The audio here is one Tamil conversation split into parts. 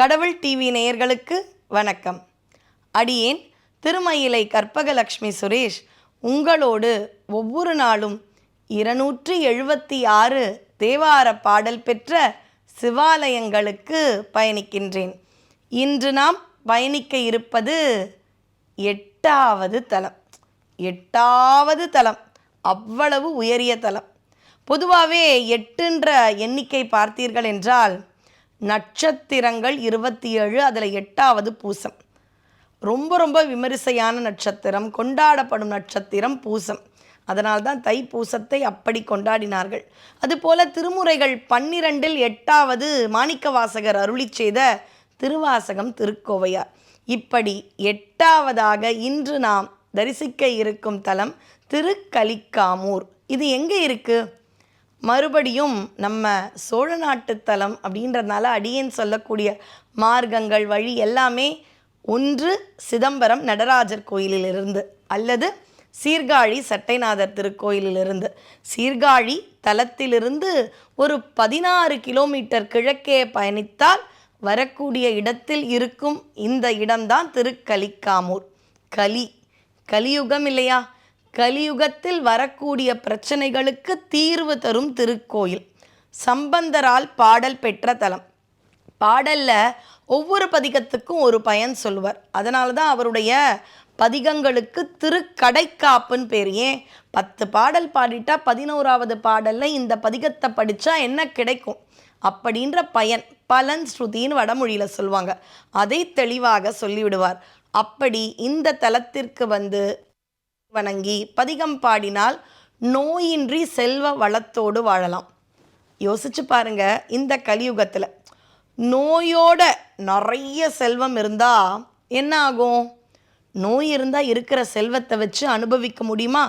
கடவுள் டிவி நேயர்களுக்கு வணக்கம். அடியேன் திருமயிலை கற்பகலக்ஷ்மி சுரேஷ் உங்களோடு ஒவ்வொரு நாளும் இருநூற்றி எழுபத்தி ஆறு தேவார பாடல் பெற்ற சிவாலயங்களுக்கு பயணிக்கின்றேன். இன்று நாம் பயணிக்க இருப்பது எட்டாவது தலம். எட்டாவது தலம் அவ்வளவு உயரிய தலம். பொதுவாகவே எட்டுன்ற எண்ணிக்கை பார்த்தீர்கள் என்றால் நட்சத்திரங்கள் இருபத்தி ஏழு அதில் எட்டாவது பூசம். ரொம்ப ரொம்ப விமரிசையான நட்சத்திரம் கொண்டாடப்படும் நட்சத்திரம் பூசம். அதனால்தான் தை பூசத்தை அப்படி கொண்டாடினார்கள். அதுபோல திருமுறைகள் பன்னிரண்டில் எட்டாவது மாணிக்கவாசகர் அருளி செய்த திருவாசகம் திருக்கோவையார். இப்படி எட்டாவதாக இன்று நாம் தரிசிக்க இருக்கும் தலம் திருக்கலிக்காமூர். இது எங்கே இருக்குது மறுபடியும் நம்ம சோழ நாட்டு தலம் அப்படின்றதுனால அடியேன் சொல்லக்கூடிய மார்க்கங்கள் வழி எல்லாமே ஒன்று சிதம்பரம் நடராஜர் கோயிலிலிருந்து அல்லது சீர்காழி சட்டைநாதர் திருக்கோயிலிலிருந்து. சீர்காழி தலத்திலிருந்து ஒரு பதினாறு கிலோமீட்டர் கிழக்கே பயணித்தால் வரக்கூடிய இடத்தில் இருக்கும் இந்த இடம்தான் திருக்கலிக்காமூர் கலி. கலியுகம் இல்லையா? கலியுகத்தில் வரக்கூடிய பிரச்சனைகளுக்கு தீர்வு தரும் திருக்கோயில். சம்பந்தரால் பாடல் பெற்ற தலம். பாடலில் ஒவ்வொரு பதிகத்துக்கும் ஒரு பயன் சொல்லுவார். அதனால தான் அவருடைய பதிகங்களுக்கு திருக்கடைக்காப்புன்னு பேர். ஏன்? பத்து பாடல் பாடிட்டா பதினோராவது பாடலில் இந்த பதிகத்தை படித்தா என்ன கிடைக்கும்? அப்படின்ற பயன் பலன் ஸ்ருதின்னு வடமொழியில் சொல்லுவாங்க. அதை தெளிவாக சொல்லிவிடுவார். அப்படி இந்த தலத்திற்கு வந்து வணங்கி பதிகம் பாடினால் நோயின்றி செல்வ வளத்தோடு வாழலாம். யோசிச்சு பாருங்க இந்த கலியுகத்தில். நோயோட நிறைய செல்வம் இருந்தால் என்ன ஆகும்? நோய் இருந்தால் இருக்கிற செல்வத்தை வச்சு அனுபவிக்க முடியுமா?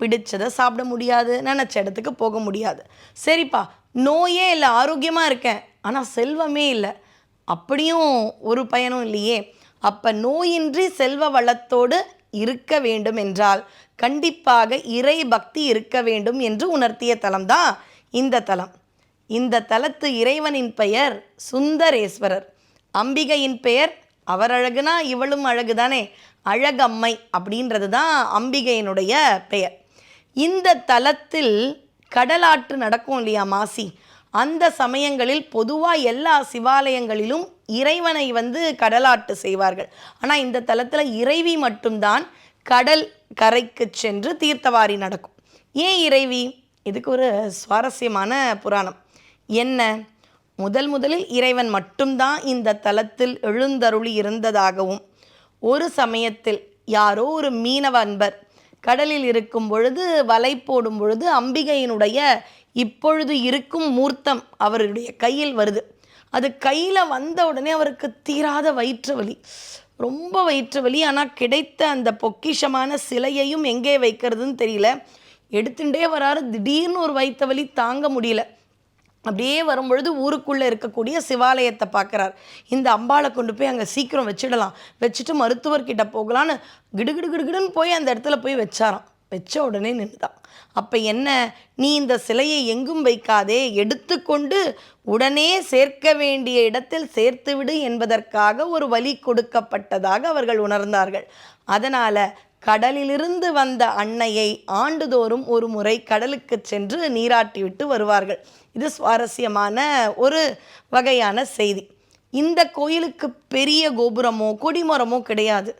பிடிச்சதை சாப்பிட முடியாது நினச்ச இடத்துக்கு போக முடியாது. சரிப்பா நோயே இல்லை ஆரோக்கியமாக இருக்கேன் ஆனால் செல்வமே இல்லை. அப்படியும் ஒரு பயனும் இல்லையே. அப்போ நோயின்றி செல்வ வளத்தோடு இருக்க வேண்டும் என்றால் கண்டிப்பாக இறை பக்தி இருக்க வேண்டும் என்று உணர்த்திய தலம்தான் இந்த தலம். இந்த தலத்து இறைவனின் பெயர் சுந்தரேஸ்வரர். அம்பிகையின் பெயர் அவர் அழகுனா இவளும் அழகுதானே அழகம்மை அப்படின்றது தான் அம்பிகையினுடைய பெயர். இந்த தலத்தில் கடலாற்று நடக்கும் இல்லையா மாசி? அந்த சமயங்களில் பொதுவாக எல்லா சிவாலயங்களிலும் இறைவனை வந்து கடலாட்டு செய்வார்கள். ஆனால் இந்த தலத்தில் இறைவி மட்டும்தான் கடல் கரைக்கு சென்று தீர்த்தவாரி நடக்கும். ஏன் இறைவி? இதுக்கு ஒரு சுவாரஸ்யமான புராணம். என்ன? முதல் முதலில் இறைவன் மட்டும்தான் இந்த தலத்தில் எழுந்தருளி இருந்ததாகவும் ஒரு சமயத்தில் யாரோ ஒரு மீனவ அன்பர் கடலில் இருக்கும் பொழுது வலை போடும் பொழுது அம்பிகையினுடைய இப்பொழுது இருக்கும் மூர்த்தம் அவருடைய கையில் வருது. அது கையில் வந்த உடனே அவருக்கு தீராத வயிற்று வலி. ரொம்ப வயிற்று வலி. ஆனால் கிடைத்த அந்த பொக்கிஷமான சிலையையும் எங்கே வைக்கிறதுன்னு தெரியல. எடுத்துட்டே வராரு. திடீர்னு ஒரு வயிற்று வலி தாங்க முடியல. அப்படியே வரும்பொழுது ஊருக்குள்ளே இருக்கக்கூடிய சிவாலயத்தை பார்க்குறார். இந்த அம்பாளை கொண்டு போய் அங்கே சீக்கிரம் வச்சிடலாம். வச்சுட்டு மருத்துவர்கிட்ட போகலான்னு கிடுகிடு கிடுகிடுன்னு போய் அந்த இடத்துல போய் வச்சாராம். வச்ச உடனே நின்றுதான் அப்போ என்ன? நீ இந்த சிலையை எங்கும் வைக்காதே எடுத்துக்கொண்டு உடனே சேர்க்க வேண்டிய இடத்தில் சேர்த்துவிடு என்பதற்காக ஒரு வழி கொடுக்கப்பட்டதாக அவர்கள் உணர்ந்தார்கள். அதனால் கடலிலிருந்து வந்த அன்னையை ஆண்டுதோறும் ஒரு முறை கடலுக்கு சென்று நீராட்டிவிட்டு வருவார்கள். இது சுவாரஸ்யமான ஒரு வகையான செய்தி. இந்த கோயிலுக்கு பெரிய கோபுரமோ கொடிமரமோ கிடையாது.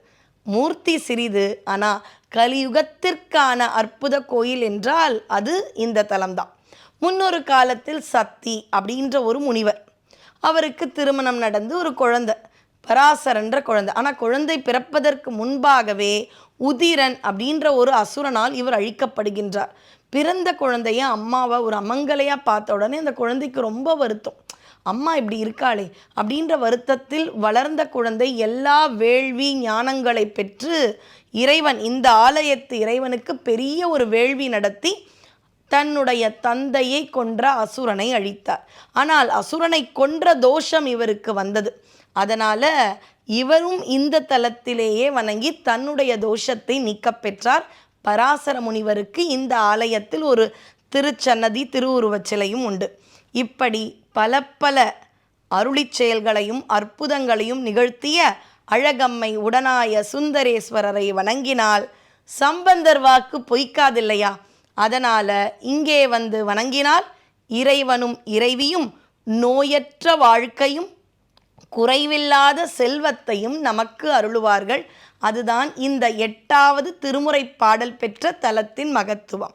மூர்த்தி சிறிது ஆனால் கலியுகத்திற்கான அற்புத கோயில் என்றால் அது இந்த தலம்தான். முன்னொரு காலத்தில் சக்தி அப்படின்ற ஒரு முனிவர். அவருக்கு திருமணம் நடந்து ஒரு குழந்தை பராசரன்ற குழந்தை. ஆனால் குழந்தை பிறப்பதற்கு முன்பாகவே உதிரன் அப்படின்ற ஒரு அசுரனால் இவர் அழிக்கப்படுகின்றார். பிறந்த குழந்தைய அம்மாவை ஒரு அமங்கலையாக பார்த்த உடனே அந்த குழந்தைக்கு ரொம்ப வருத்தம். அம்மா இப்படி இருக்காளே அப்படின்ற வருத்தத்தில் வளர்ந்த குழந்தை எல்லா வேள்வி ஞானங்களை பெற்று இறைவன் இந்த ஆலயத்து இறைவனுக்கு பெரிய ஒரு வேள்வி நடத்தி தன்னுடைய தந்தையை கொன்ற அசுரனை அழித்தார். ஆனால் அசுரனை கொன்ற தோஷம் இவருக்கு வந்தது. அதனால இவரும் இந்த தலத்திலேயே வணங்கி தன்னுடைய தோஷத்தை நீக்கப் பெற்றார் பராசர முனிவருக்கு இந்த ஆலயத்தில் ஒரு திருச்சன்னதி திருவுருவச் சிலையும் உண்டு. இப்படி பல பல அருளிச் செயல்களையும் அற்புதங்களையும் நிகழ்த்திய அழகம்மை உடனாய சுந்தரேஸ்வரரை வணங்கினால் சம்பந்தர் வாக்கு பொய்க்காதில்லையா? அதனால் இங்கே வந்து வணங்கினால் இறைவனும் இறைவியும் நோயற்ற வாழ்க்கையும் குறைவில்லாத செல்வத்தையும் நமக்கு அருளுவார்கள். அதுதான் இந்த எட்டாவது திருமுறை பாடல் பெற்ற தலத்தின் மகத்துவம்.